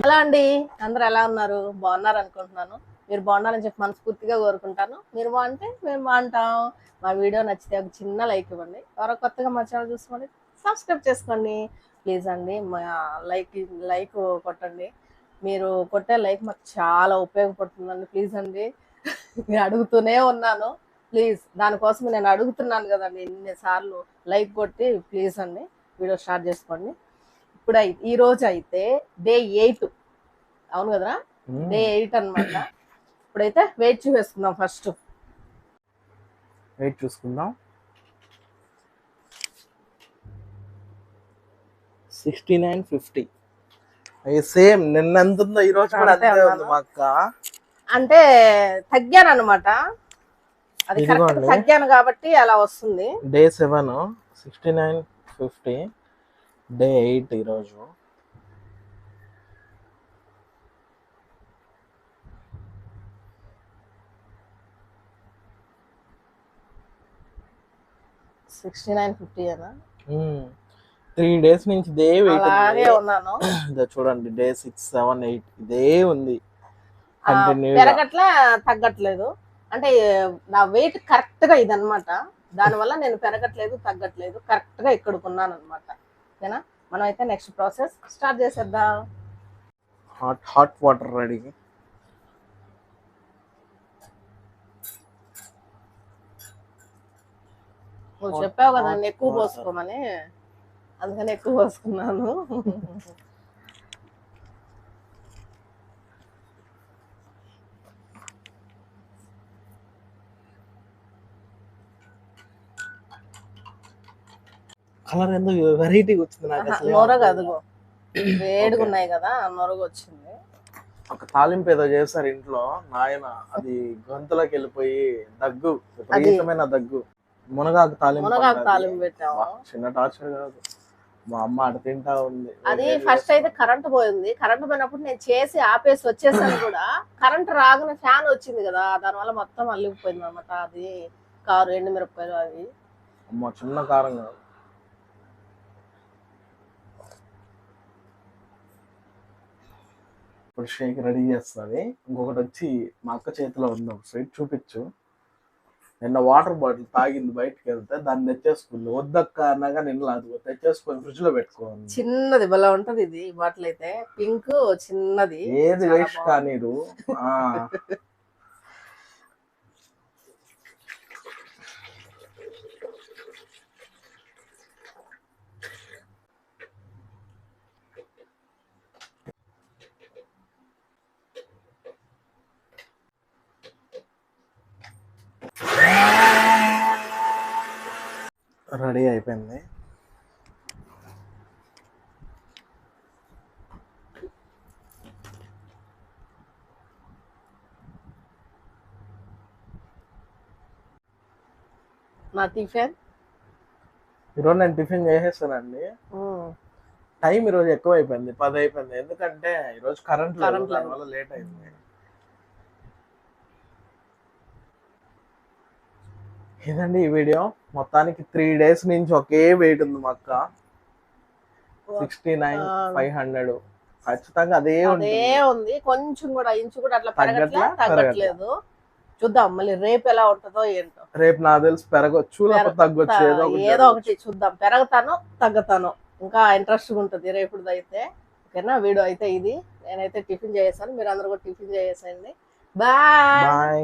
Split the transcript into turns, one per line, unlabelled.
Hello అండి. అందరు ఎలా ఉన్నారు? బాగున్నారు అనుకుంటున్నాను. మీరు బాగున్నారని చెప్పి మనస్ఫూర్తిగా కోరుకుంటాను. మీరు బాగుంటే మేము బాగుంటాం. మా వీడియో నచ్చితే ఒక చిన్న లైక్ ఇవ్వండి. ఎవరో కొత్తగా మా ఛానల్ చూసుకోండి సబ్స్క్రైబ్ చేసుకోండి. ప్లీజ్ అండి మా లైక్ లైక్ కొట్టండి. మీరు కొట్టే లైక్ మాకు చాలా ఉపయోగపడుతుందండి. ప్లీజ్ అండి. నేను అడుగుతూనే ఉన్నాను. ప్లీజ్ దానికోసం నేను అడుగుతున్నాను కదండి ఎన్నిసార్లు లైక్ కొట్టి ప్లీజ్ అండి. వీడియో స్టార్ట్ చేసుకోండి. ఇప్పుడు ఈ రోజు అయితే డే ఎయిట్. అవును కదరా? డే ఎయిట్ అన్నమాట. ఇప్పుడైతే వెయిట్ చూసేసుకుందాం ఫస్ట్.
వెయిట్ చూసుకుందాం. Sixty nine fifty. సేమ్ నిన్న ఎంత ఉందో ఈ రోజు కూడా
అంతే
ఉంది
అన్నాను.
మా అక్క.
అంటే తగ్గాను అనమాట అది. తగ్గాను కాబట్టి అలా వస్తుంది.
Day seven. Sixty nine fifty day eight ఈరోజు.
సిక్స్టీ నైన్ ఫిఫ్టీ అనా
త్రీ డేస్ నుంచి ఇదే
అలాగే ఉన్నాను.
ఇదో చూడండి డే సిక్స్ సెవెన్ ఎయిట్ ఇదే ఉంది.
పెరగట్లే తగ్గట్లేదు. అంటే నా వెయిట్ కరెక్ట్గా ఇదన్నమాట. దానివల్ల నేను పెరగట్లేదు తగ్గట్లేదు. కరెక్ట్గా ఇక్కడికి ఉన్నాను అనమాట ఓకేనా? మనం అయితే నెక్స్ట్ ప్రాసెస్ స్టార్ట్ చేసేద్దాం.
హాట్ హాట్ వాటర్ రెడీ
నువ్వు చెప్పావు కదా ఎక్కువ. పోసుకోమని. అందుకని ఎక్కువ పోసుకున్నాను.
కలర్ ఎందుకు వెరైటీగా వచ్చింది నాకు అసలు.
నొరగ అదిగో వేడిగా ఉన్నాయి కదా నొరగ వచ్చింది.
ఒక తాలింపు ఏదో చేస్తారు ఇంట్లో నాయన అది గొంతులోకి వెళ్ళిపోయి దగ్గు విపరీతమైన దగ్గు. మునగాకు తాలింపు
మునగాకు. తాలింపు పెట్టాము
చిన్న టార్చర్ కాదు. మా అమ్మ అటు తింటా ఉంది.
అది ఫస్ట్ అయితే కరెంట్ పోయింది. కరెంట్ పోయినప్పుడు నేను చేసి ఆపేసి వచ్చేసాను కూడా. కరెంట్ రాగానే ఫ్యాన్ వచ్చింది కదా దానివల్ల మొత్తం అల్లిపోయింది అనమాట అది కారు ఎండు మిరపకాయలు అవి.
అమ్మ చిన్న కారం కాదు. ఇప్పుడు షేక్ రెడీ చేస్తుంది ఇంకొకటి వచ్చి మా అక్క చేతిలో ఉంది. ఒక స్వీట్ చూపించు. నిన్న వాటర్ బాటిల్ తాగింది బయటకు వెళ్తే దాన్ని తెచ్చేసుకుంది. వద్దక్క అన్నగా నిన్న అది తెచ్చేసుకొని ఫ్రిడ్జ్లో పెట్టుకోండి
చిన్నది భలే ఉంటది ఇది బాటిల్ అయితే. పింక్ చిన్నది.
ఏది వేస్ట్
బాగుంది.
రెడీ అయిపోయింది.
నా టిఫిన్?
ఈరోజు నేను టిఫిన్ చేసేసానండి టైం ఈరోజు ఎక్కువ అయిపోయింది పది అయిపోయింది ఎందుకంటే ఈరోజు కరెంట్. దానివల్ల లేట్ అయింది. ఇదండి ఈ వీడియో? మొత్తానికి త్రీ డేస్ నుంచి ఒకే వెయిట్ ఉంది మా అక్క. Sixty nine. ఫైవ్ హండ్రెడ్ ఖచ్చితంగా అదే
అదే ఉంది. కొంచెం కూడా ఇంచు కూడా అట్లా? పెరగట్లే తగ్గట్లేదు. చూద్దాం మళ్ళీ రేపు ఎలా ఉంటుందో ఏంటో.
రేపు నాకు తెలిసి పెరగచ్చు తగ్గొచ్చు ఏదో
ఒకటి చూద్దాం. పెరగతాను తగ్గుతాను. ఇంకా ఇంట్రెస్ట్ ఉంటుంది రేపుది అయితే. ఓకేనా? వీడియో అయితే ఇది. నేనైతే టిఫిన్ చేసాను మీరు అందరూ కూడా టిఫిన్ చేసేయండి. బాయ్.
బాయ్.